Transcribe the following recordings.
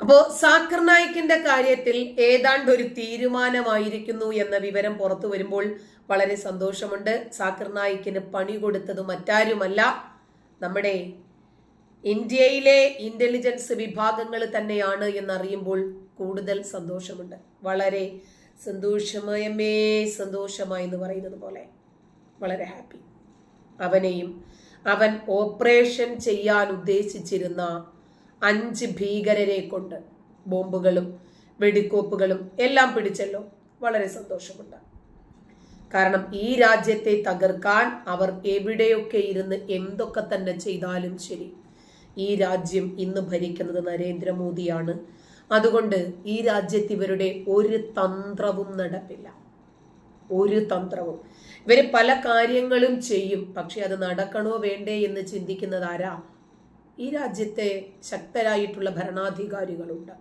അപ്പോ സാക്കർ നായിക്കിന്റെ കാര്യത്തിൽ ഏതാണ്ട് ഒരു തീരുമാനമായിരിക്കുന്നു എന്ന വിവരം പുറത്തു വരുമ്പോൾ വളരെ സന്തോഷമുണ്ട്. സാക്കർ നായിക്കിന് പണി കൊടുത്തത് മറ്റാരുമല്ല. നമ്മുടെ ഇന്ത്യയിലെ ഇന്റലിജൻസ് വിഭാഗങ്ങൾ തന്നെയാണ് എന്നറിയുമ്പോൾ കൂടുതൽ സന്തോഷമുണ്ട്. വളരെ സന്തോഷമയമേ സന്തോഷമായി എന്ന് പറയുന്നത് പോലെ. വളരെ ഹാപ്പി. അവനെയും അവൻ ഓപ്പറേഷൻ ചെയ്യാൻ ഉദ്ദേശിച്ചിരുന്ന അഞ്ച് ഭീകരരെ കൊണ്ട് ബോംബുകളും വെടിക്കോപ്പുകളും എല്ലാം പിടിച്ചല്ലോ. വളരെ സന്തോഷമുണ്ട്. കാരണം ഈ രാജ്യത്തെ തകർക്കാൻ അവർ എവിടെയൊക്കെ ഇരുന്ന് എന്തൊക്കെ തന്നെ ചെയ്താലും ശരി ഈ രാജ്യം ഇന്ന് ഭരിക്കുന്നത് നരേന്ദ്രമോദിയാണ്. അതുകൊണ്ട് ഈ രാജ്യത്ത് ഇവരുടെ ഒരു തന്ത്രവും നടപ്പില്ല. ഒരു തന്ത്രവും. ഇവർ പല കാര്യങ്ങളും ചെയ്യും. പക്ഷെ അത് നടക്കണോ വേണ്ടേ എന്ന് ചിന്തിക്കുന്നത് ആരാ? ഈ രാജ്യത്തെ ശക്തരായിട്ടുള്ള ഭരണാധികാരികളുണ്ട്.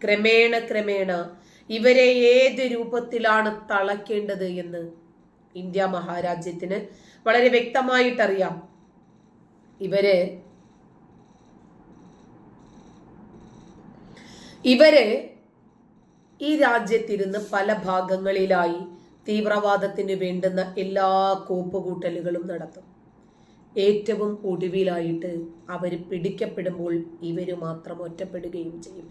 ക്രമേണ ക്രമേണ ഇവരെ ഏത് രൂപത്തിലാണ് തളയ്ക്കേണ്ടത് എന്ന് ഇന്ത്യ മഹാരാജ്യത്തിന് വളരെ വ്യക്തമായിട്ടറിയാം. ഇവർ ഇവർ ഈ രാജ്യത്തിരുന്ന് പല ഭാഗങ്ങളിലായി തീവ്രവാദത്തിന് വേണ്ടുന്ന എല്ലാ കോപ്പുകൂട്ടലുകളും നടത്തും. ഏറ്റവും ഒടുവിലായിട്ട് അവർ പിടിക്കപ്പെടുമ്പോൾ ഇവർ മാത്രം ഒറ്റപ്പെടുകയും ചെയ്യും.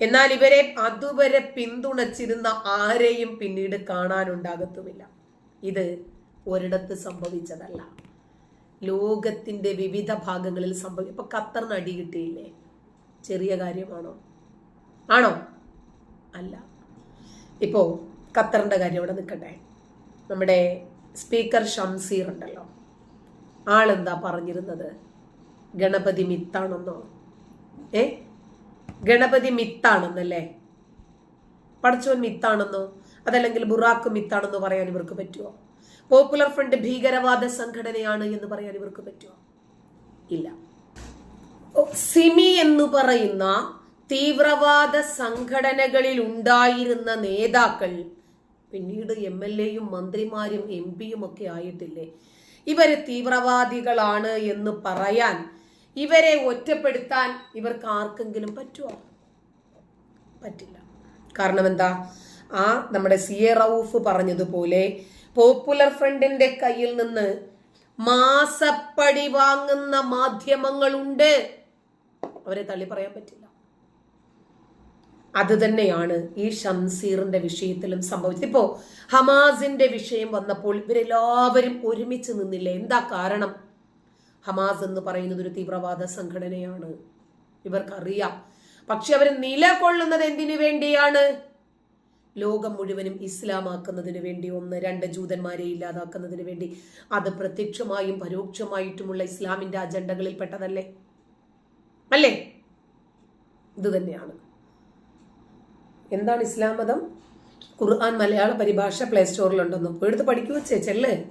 എന്നാൽ ഇവരെ അതുവരെ പിന്തുണച്ചിരുന്ന ആരെയും പിന്നീട് കാണാനുണ്ടാകത്തുമില്ല. ഇത് ഒരിടത്ത് സംഭവിച്ചതല്ല. ലോകത്തിന്റെ വിവിധ ഭാഗങ്ങളിൽ സംഭവി ഇപ്പൊ ഖത്തറിന് അടി കിട്ടിയില്ലേ? ചെറിയ കാര്യമാണോ? ആണോ? അല്ല. ഇപ്പോ ഖത്തറിന്റെ കാര്യം അവിടെ നിൽക്കട്ടെ. നമ്മുടെ സ്പീക്കർ ഷംസീർ ഉണ്ടല്ലോ. ആളെന്താ പറഞ്ഞിരുന്നത്? ഗണപതി മിത്താണെന്നോ? ഏ? ഗണപതി മിത്താണെന്നല്ലേ? പടച്ചോൻ മിത്താണെന്നോ? അതല്ലെങ്കിൽ ബുറാക്ക് മിത്താണെന്നോ പറയാൻ ഇവർക്ക് പറ്റുമോ പോപ്പുലർ ഫ്രണ്ട് ഭീകരവാദ സംഘടനയാണ് എന്ന് പറയാൻ ഇവർക്ക് പറ്റുമോ ഇല്ല. സിമി എന്ന് പറയുന്ന തീവ്രവാദ സംഘടനകളിൽ ഉണ്ടായിരുന്ന നേതാക്കൾ പിന്നീട് എം എൽ എയും മന്ത്രിമാരും എം പിയും ഒക്കെ ആയിട്ടില്ലേ? ഇവർ തീവ്രവാദികളാണ് എന്ന് പറയാൻ ഇവരെ ഒറ്റപ്പെടുത്താൻ ഇവർക്ക് ആർക്കെങ്കിലും പറ്റുമോ പറ്റില്ല. കാരണം എന്താ? ആ നമ്മുടെ സി എ റൌഫ് പറഞ്ഞതുപോലെ പോപ്പുലർ ഫ്രണ്ടിന്റെ കയ്യിൽ നിന്ന് മാസപ്പടി വാങ്ങുന്ന മാധ്യമങ്ങളുണ്ട്. അവരെ തള്ളി പറയാൻ പറ്റില്ല. അത് തന്നെയാണ് ഈ ഷംസീറിന്റെ വിഷയത്തിലും സംഭവിച്ചത്. ഇപ്പോ ഹമാസിന്റെ വിഷയം വന്നപ്പോൾ ഇവരെല്ലാവരും ഒരുമിച്ച് നിന്നില്ല? എന്താ കാരണം? ഹമാസ് എന്ന് പറയുന്നത് ഒരു തീവ്രവാദ സംഘടനയാണ്. ഇവർക്കറിയാം. പക്ഷെ അവർ നിലകൊള്ളുന്നത് എന്തിനു വേണ്ടിയാണ്? ലോകം മുഴുവനും ഇസ്ലാമാക്കുന്നതിന് വേണ്ടി ഒന്ന് രണ്ട് ജൂതന്മാരെ ഇല്ലാതാക്കുന്നതിന് വേണ്ടി. അത് പ്രത്യക്ഷമായും പരോക്ഷമായിട്ടുമുള്ള ഇസ്ലാമിന്റെ അജണ്ടകളിൽ പെട്ടതല്ലേ അല്ലേ? ഇത് തന്നെയാണ് എന്താണ് ഇസ്ലാം മതം ഖുർആൻ മലയാള പരിഭാഷ പ്ലേ സ്റ്റോറിലുണ്ടെന്നോ എടുത്ത് പഠിക്കൂ ചേച്ചല്ലേ ചെല്ല്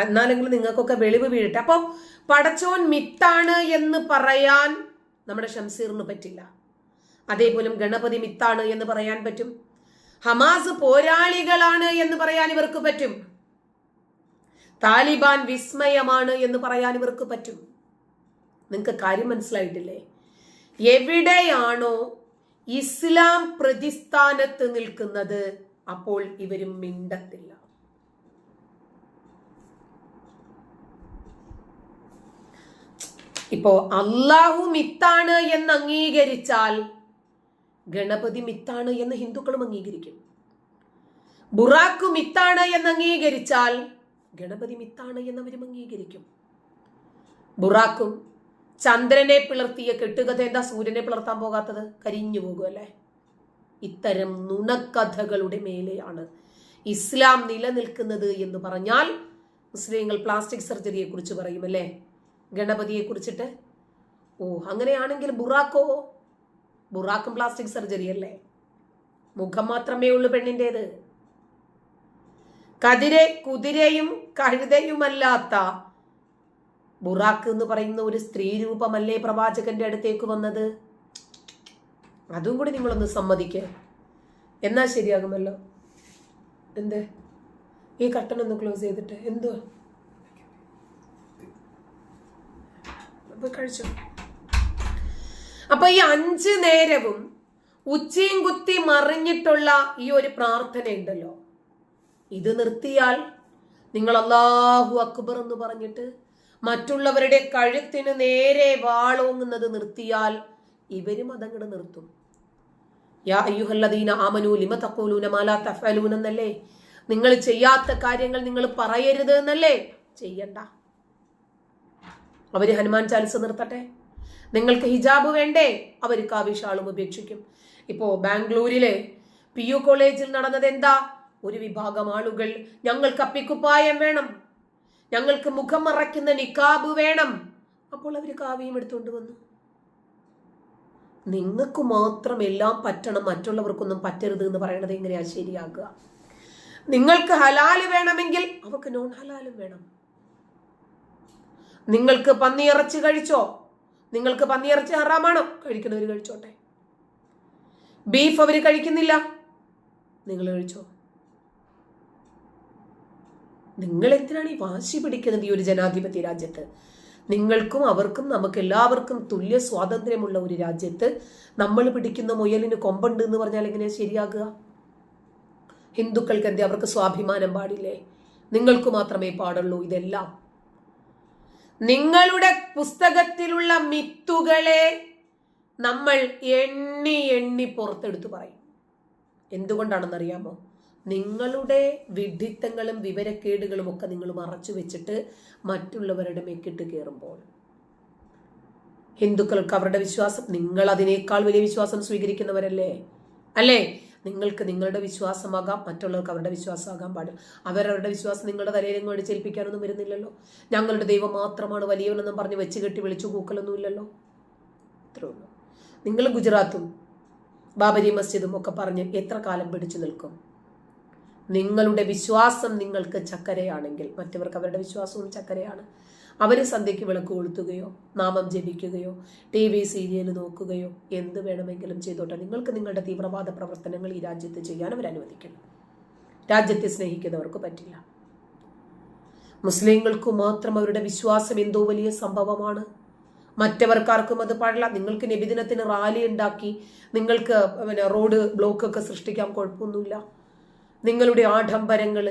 എന്നാലെങ്കിലും നിങ്ങൾക്കൊക്കെ വെളിവ് വീഴട്ടെ. അപ്പോൾ പടച്ചോൻ മിത്താണ് എന്ന് പറയാൻ നമ്മുടെ ഷംസീറിന് പറ്റില്ല. അതേപോലെ ഗണപതി മിത്താണ് എന്ന് പറയാൻ പറ്റും. ഹമാസ് പോരാളികളാണ് എന്ന് പറയാൻ ഇവർക്ക് പറ്റും. താലിബാൻ വിസ്മയമാണ് എന്ന് പറയാൻ ഇവർക്ക് പറ്റും. നിങ്ങൾക്ക് കാര്യം മനസ്സിലായിട്ടില്ലേ? എവിടെയാണോ ഇസ്ലാം പ്രതിസ്ഥാനത്ത് നിൽക്കുന്നത് അപ്പോൾ ഇവരും മിണ്ടത്തില്ല. ഇപ്പോ അള്ളാഹു മിത്താണ് എന്ന് അംഗീകരിച്ചാൽ ഗണപതി മിത്താണ് എന്ന് ഹിന്ദുക്കളും അംഗീകരിക്കും. ബുറാഖു മിത്താണ് എന്ന് അംഗീകരിച്ചാൽ ഗണപതി മിത്താണ് എന്നവരും അംഗീകരിക്കും. ബുറാക്കും ചന്ദ്രനെ പിളർത്തിയ കെട്ടുകഥ എന്താ സൂര്യനെ പിളർത്താൻ പോകാത്തത്? കരിഞ്ഞു പോകുമല്ലേ ഇത്തരം നുണക്കഥകളുടെ മേലെയാണ് ഇസ്ലാം നിലനിൽക്കുന്നത് എന്ന് പറഞ്ഞാൽ മുസ്ലിങ്ങൾ പ്ലാസ്റ്റിക് സർജറിയെ കുറിച്ച് പറയുമല്ലേ ഗണപതിയെ കുറിച്ചിട്ട്? ഓ അങ്ങനെയാണെങ്കിൽ ബുറാക്കോ? ബുറാക്കും പ്ലാസ്റ്റിക് സർജറി അല്ലേ? മുഖം മാത്രമേ ഉള്ളൂ പെണ്ണിന്റെത് കതിരെ കുതിരയും കഴുതയുമല്ലാത്ത ബുറാക്ക് എന്ന് പറയുന്ന ഒരു സ്ത്രീ രൂപമല്ലേ പ്രവാചകന്റെ അടുത്തേക്ക് വന്നത്? അതും കൂടി നിങ്ങളൊന്ന് സമ്മതിക്ക്. എന്നാ ശരിയാകുമല്ലോ? എന്ത്? ഈ കട്ടൺ ഒന്ന് ക്ലോസ് ചെയ്തിട്ട്. എന്തുവാ? കഴിച്ചു? അപ്പൊ ഈ അഞ്ച് നേരവും ഉച്ചയും കുത്തി മറിഞ്ഞിട്ടുള്ള ഈ ഒരു പ്രാർത്ഥന ഉണ്ടല്ലോ. ഇത് നിർത്തിയാൽ നിങ്ങൾ അള്ളാഹു അക്ബർ എന്ന് പറഞ്ഞിട്ട് മറ്റുള്ളവരുടെ കഴുത്തിന് നേരെ വാളോങ്ങുന്നത് നിർത്തിയാൽ ഇവരും അതങ്ങട് നിർത്തും. യാ അയ്യുഹല്ലദീന ആമനു ലിമ തഖൂലൂന മാലാ തഫഅലൂന എന്നല്ലേ നിങ്ങൾ ചെയ്യാത്ത കാര്യങ്ങൾ നിങ്ങൾ പറയരുത് എന്നല്ലേ? ചെയ്യണ്ട. അവർ ഹനുമാൻ ചാലിസ് നിർത്തട്ടെ. നിങ്ങൾക്ക് ഹിജാബ് വേണ്ടേ? അവർ കാവിഷാളും ഉപേക്ഷിക്കും. ഇപ്പോ ബാംഗ്ലൂരിലെ പി യു കോളേജിൽ നടന്നത് എന്താ ഒരു വിഭാഗം ആളുകൾ ഞങ്ങൾക്ക് അപ്പിക്കുപ്പായം വേണം. ഞങ്ങൾക്ക് മുഖം മറയ്ക്കുന്ന നിക്കാബ് വേണം. അപ്പോൾ അവർ കാവ്യം എടുത്തുകൊണ്ട് വന്നു. നിങ്ങൾക്ക് മാത്രം എല്ലാം പറ്റണം മറ്റുള്ളവർക്കൊന്നും പറ്റരുത് എന്ന് പറയണത് എങ്ങനെയാ ശരിയാക്കുക? നിങ്ങൾക്ക് ഹലാൽ വേണമെങ്കിൽ അവർക്ക് നോൺ ഹലാലും വേണം. നിങ്ങൾക്ക് പന്നിയിറച്ചി കഴിച്ചോ? നിങ്ങൾക്ക് പന്നിയിറച്ചി ഹറാമാണോ? കഴിക്കുന്നവർ കഴിച്ചോട്ടെ. ബീഫ് അവർ കഴിക്കുന്നില്ല. നിങ്ങൾ കഴിച്ചോ? നിങ്ങൾ എന്തിനാണ് ഈ വാശി പിടിക്കുന്നത് ഈ ഒരു ജനാധിപത്യ രാജ്യത്ത്? നിങ്ങൾക്കും അവർക്കും നമുക്ക് എല്ലാവർക്കും തുല്യ സ്വാതന്ത്ര്യമുള്ള ഒരു രാജ്യത്ത് നമ്മൾ പിടിക്കുന്ന മുയലിന് കൊമ്പുണ്ട് എന്ന് പറഞ്ഞാൽ എങ്ങനെയാ ശരിയാകുക? ഹിന്ദുക്കൾക്ക് എന്തേ അവർക്ക് സ്വാഭിമാനം പാടില്ലേ? നിങ്ങൾക്ക് മാത്രമേ പാടുള്ളൂ ഇതെല്ലാം. നിങ്ങളുടെ പുസ്തകത്തിലുള്ള മിത്തുകളെ നമ്മൾ എണ്ണി എണ്ണി പുറത്തെടുത്ത് പറയും. എന്തുകൊണ്ടാണെന്നറിയാമോ? നിങ്ങളുടെ വിഡിത്തങ്ങളും വിവരക്കേടുകളും ഒക്കെ നിങ്ങൾ മറച്ചു വെച്ചിട്ട് മറ്റുള്ളവരുടെ മെക്കിട്ട് കയറുമ്പോൾ ഹിന്ദുക്കൾക്ക് അവരുടെ വിശ്വാസം നിങ്ങൾ അതിനേക്കാൾ വലിയ വിശ്വാസം സ്വീകരിക്കുന്നവരല്ലേ? അല്ലേ? നിങ്ങൾക്ക് നിങ്ങളുടെ വിശ്വാസമാകാം മറ്റുള്ളവർക്ക് അവരുടെ വിശ്വാസമാകാൻ പാടില്ല. അവരവരുടെ വിശ്വാസം നിങ്ങളുടെ തലയിൽ കൊണ്ട് ചേൽപ്പിക്കാനൊന്നും വരുന്നില്ലല്ലോ. ഞങ്ങളുടെ ദൈവം മാത്രമാണ് വലിയവനെന്നും പറഞ്ഞ് വെച്ച് കെട്ടി വിളിച്ചു കൂക്കലൊന്നും ഇല്ലല്ലോ. നിങ്ങൾ ഗുജറാത്തും ബാബരി മസ്ജിദും ഒക്കെ പറഞ്ഞ് എത്ര കാലം പിടിച്ചു നിൽക്കും? നിങ്ങളുടെ വിശ്വാസം നിങ്ങൾക്ക് ചക്കരയാണെങ്കിൽ മറ്റവർക്ക് അവരുടെ വിശ്വാസവും ചക്കരയാണ്. അവർ സന്ധ്യയ്ക്ക് വിളക്ക് കൊളുത്തുകയോ നാമം ജപിക്കുകയോ ടി വി സീരിയൽ നോക്കുകയോ എന്ത് വേണമെങ്കിലും ചെയ്തോട്ടെ. നിങ്ങൾക്ക് നിങ്ങളുടെ തീവ്രവാദ പ്രവർത്തനങ്ങൾ ഈ രാജ്യത്ത് ചെയ്യാൻ അവർ അനുവദിക്കണം രാജ്യത്തെ സ്നേഹിക്കുന്നവർക്ക് പറ്റില്ല. മുസ്ലിങ്ങൾക്ക് മാത്രം അവരുടെ വിശ്വാസം എന്തോ വലിയ സംഭവമാണ്. മറ്റവർക്കാർക്കും അത് പാടില്ല. നിങ്ങൾക്ക് നബിദിനത്തിന് റാലി ഉണ്ടാക്കി നിങ്ങൾക്ക് പിന്നെ റോഡ് ബ്ലോക്കൊക്കെ സൃഷ്ടിക്കാൻ കുഴപ്പമൊന്നുമില്ല. നിങ്ങളുടെ ആഡംബരങ്ങൾ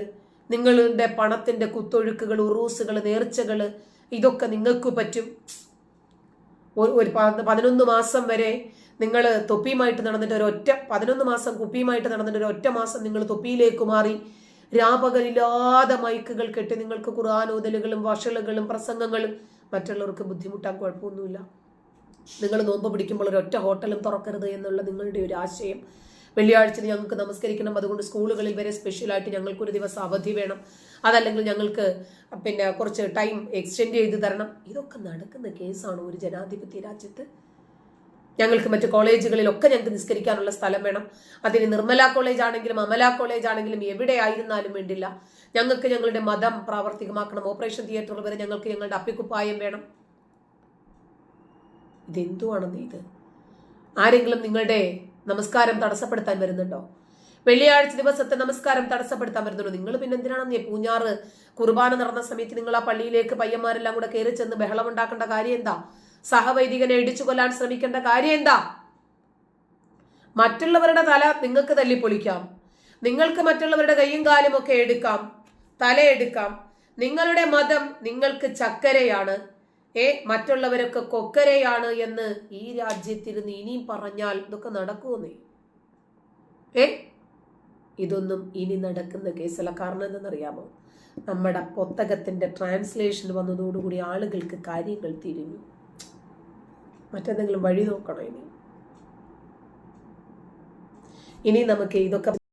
നിങ്ങളുടെ പണത്തിന്റെ കുത്തൊഴുക്കുകൾ ഉറൂസുകൾ നേർച്ചകൾ ഇതൊക്കെ നിങ്ങൾക്ക് പറ്റും. ഒരു പതിനൊന്ന് മാസം വരെ നിങ്ങൾ തൊപ്പിയുമായിട്ട് നടന്നിട്ട് ഒരു ഒറ്റ പതിനൊന്ന് മാസം കുപ്പിയുമായിട്ട് നടന്നിട്ട് ഒരു ഒറ്റ മാസം നിങ്ങൾ തൊപ്പിയിലേക്ക് മാറി രാപകലില്ലാതെ മൈക്കുകൾ കെട്ടി നിങ്ങൾക്ക് കുറാനോതലുകളും വഷളുകളും പ്രസംഗങ്ങളും മറ്റുള്ളവർക്ക് ബുദ്ധിമുട്ടാൻ കുഴപ്പമൊന്നുമില്ല. നിങ്ങൾ നോമ്പ് പിടിക്കുമ്പോൾ ഒരു ഒറ്റ ഹോട്ടലും തുറക്കരുത് എന്നുള്ള നിങ്ങളുടെ ഒരു ആശയം. വെള്ളിയാഴ്ച ഞങ്ങൾക്ക് നമസ്കരിക്കണം. അതുകൊണ്ട് സ്കൂളുകളിൽ വരെ സ്പെഷ്യലായിട്ട് ഞങ്ങൾക്കൊരു ദിവസം അവധി വേണം. അതല്ലെങ്കിൽ ഞങ്ങൾക്ക് പിന്നെ കുറച്ച് ടൈം എക്സ്റ്റെൻഡ് ചെയ്ത് തരണം. ഇതൊക്കെ നടക്കുന്ന കേസാണ് ഒരു ജനാധിപത്യ രാജ്യത്ത്. ഞങ്ങൾക്ക് മറ്റ് കോളേജുകളിലൊക്കെ ഞങ്ങൾക്ക് നിസ്കരിക്കാനുള്ള സ്ഥലം വേണം. അതിന് നിർമ്മല കോളേജ് ആണെങ്കിലും അമല കോളേജ് ആണെങ്കിലും എവിടെ ആയിരുന്നാലും വേണ്ടില്ല. ഞങ്ങൾക്ക് ഞങ്ങളുടെ മതം പ്രാവർത്തികമാക്കണം. ഓപ്പറേഷൻ തിയേറ്ററിൽ വരെ ഞങ്ങൾക്ക് ഞങ്ങളുടെ അപ്പിക്കുപ്പായം വേണം. ഇതെന്തുവാണെന്ന് ഇത്? ആരെങ്കിലും നിങ്ങളുടെ നമസ്കാരം തടസ്സപ്പെടുത്താൻ വരുന്നുണ്ടോ? വെള്ളിയാഴ്ച ദിവസത്തെ നമസ്കാരം തടസ്സപ്പെടുത്താൻ വരുന്നുണ്ടോ? നിങ്ങൾ പിന്നെ എന്തിനാണെന്ന്? പൂഞ്ഞാറ് കുർബാന നടന്ന സമയത്ത് നിങ്ങൾ ആ പള്ളിയിലേക്ക് പയ്യന്മാരെല്ലാം കൂടെ കയറി ചെന്ന് ബഹളം ഉണ്ടാക്കേണ്ട കാര്യം എന്താ? സഹവൈദികനെ ഇടിച്ചു കൊല്ലാൻ ശ്രമിക്കേണ്ട കാര്യം എന്താ? മറ്റുള്ളവരുടെ തല നിങ്ങൾക്ക് തല്ലിപ്പൊളിക്കാം. നിങ്ങൾക്ക് മറ്റുള്ളവരുടെ കൈയും കാലും ഒക്കെ എടുക്കാം. തലയെടുക്കാം. നിങ്ങളുടെ മതം നിങ്ങൾക്ക് ചക്കരയാണ്. ഏ മറ്റുള്ളവരൊക്കെ കൊക്കരയാണ് എന്ന് ഈ രാജ്യത്തിരുന്ന് ഇനിയും പറഞ്ഞാൽ ഇതൊക്കെ നടക്കുമെന്നേ. ഏ ഇതൊന്നും ഇനി നടക്കുന്ന കേസല്ല കാരണം എന്തെന്നറിയാമോ നമ്മുടെ പുസ്തകത്തിന്റെ ട്രാൻസ്ലേഷൻ വന്നതോടുകൂടി ആളുകൾക്ക് കാര്യങ്ങൾ തിരിഞ്ഞു. മറ്റെന്തെങ്കിലും വഴി നോക്കണോ ഇനി? ഇനി നമുക്ക് ഇതൊക്കെ